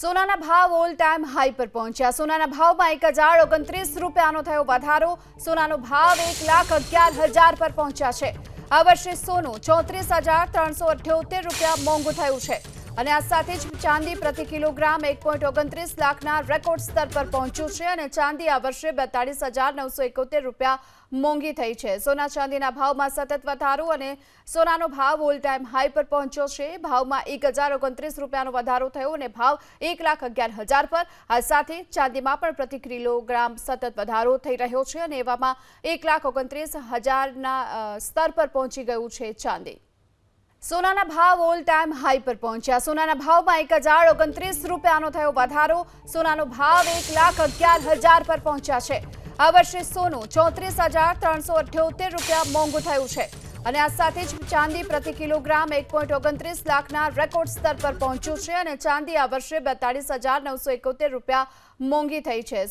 સોનાના ભાવ all time high પર પહોંચ્યા. સોનાના ભાવમાં એક હજાર ઓગણત્રીસ રૂપિયાનો થયો વધારો. સોનાનો ભાવ એક લાખ અગિયાર હજાર પર પહોંચ્યા છે. આ વર્ષે સોનું ચોત્રીસ હજાર ત્રણસો અઠ્યોતેર રૂપિયા મોંઘું થયું છે. અને આ સાથે જ ચાંદી પ્રતિ કિલોગ્રામ એક પોઈન્ટ ઓગણત્રીસ લાખના રેકોર્ડ સ્તર પર પહોંચ્યું છે અને ચાંદી આ વર્ષે બેતાળીસ હજાર નવસો એકોતેર રૂપિયા મોંઘી થઈ છે. સોના ચાંદીના ભાવમાં સતત વધારો અને સોનાનો ભાવ ઓલ ટાઈમ હાઈ પર પહોંચ્યો છે. ભાવમાં એક હજાર ઓગણત્રીસ રૂપિયાનો વધારો થયો અને ભાવ એક લાખ અગિયાર હજાર પર. આ સાથે ચાંદીમાં પણ પ્રતિ કિલોગ્રામ સતત વધારો થઈ રહ્યો છે અને એવામાં એક લાખ ઓગણત્રીસ હજારના સ્તર પર પહોંચી ગયું છે ચાંદી. સોનાના ભાવ ઓલ ટાઈમ હાઈ પર પહોંચ્યા. સોનાના ભાવમાં એક હજાર ઓગણત્રીસ રૂપિયાનો થયો વધારો. સોનાનો ભાવ એક લાખ અગિયાર હજાર પર પહોંચ્યા છે. આ વર્ષે સોનું ચોત્રીસ હજાર ત્રણસો અઠ્યોતેર રૂપિયા મોંઘું થયું છે. અને આ સાથે જ ચાંદી પ્રતિ કિલોગ્રામ એક પોઈન્ટ ઓગણત્રીસ લાખના રેકોર્ડ સ્તર પર પહોંચ્યું છે અને ચાંદી આ વર્ષે બેતાળીસ હજાર નવસો એકોતેર રૂપિયા મોંઘી થઈ છે.